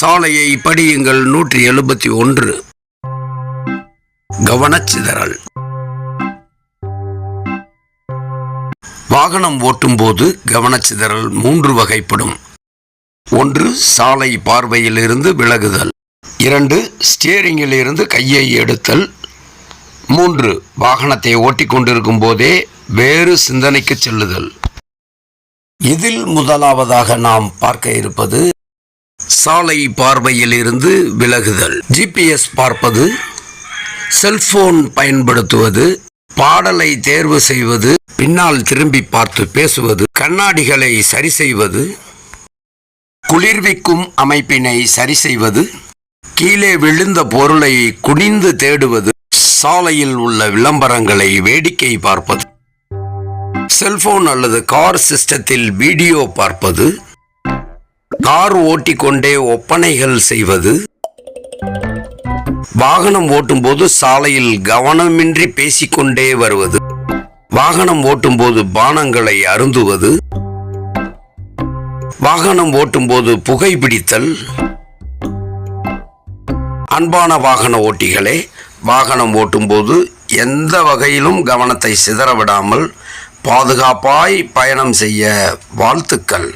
சாலையை படியுங்கள் நூற்றி எழுபத்தி ஒன்று. கவனச்சிதறல். வாகனம் ஓட்டும்போது கவனச்சிதறல் மூன்று வகைப்படும். ஒன்று சாலை பார்வையிலிருந்து விலகுதல். இரண்டு ஸ்டியரிங்கில் இருந்து கையை எடுத்தல். மூன்று வாகனத்தை ஓட்டிக் கொண்டிருக்கும் போதே வேறு சிந்தனைக்கு செல்லுதல். இதில் முதலாவதாக நாம் பார்க்க இருப்பது சாலை பார்வையில் இருந்து விலகுதல் ஜிபிஎஸ் பார்ப்பது செல்போன் பயன்படுத்துவது பாடலை தேர்வு செய்வது பின்னால் திரும்பி பார்த்து பேசுவது கண்ணாடிகளை சரி செய்வது குளிர்விக்கும் அமைப்பினை சரி செய்வது கீழே விழுந்த பொருளை குனிந்து தேடுவது சாலையில் உள்ள விளம்பரங்களை வேடிக்கை பார்ப்பது செல்போன் அல்லது கார் சிஸ்டத்தில் வீடியோ பார்ப்பது கார் ஓட்டிக்கொண்டே ஒப்பனைகள் செய்வது? வாகனம் ஓட்டும்போது சாலையில் கவனமின்றி பேசிக்கொண்டே வருவது. வாகனம் ஓட்டும்போது பானங்களை அருந்துவது. வாகனம் ஓட்டும்போது புகைப்பிடித்தல் அன்பான வாகன ஓட்டிகளே வாகனம் ஓட்டும்போது எந்த வகையிலும் கவனத்தை சிதற விடாமல் பாதுகாப்பாய் பயணம் செய்ய வாழ்த்துக்கள்.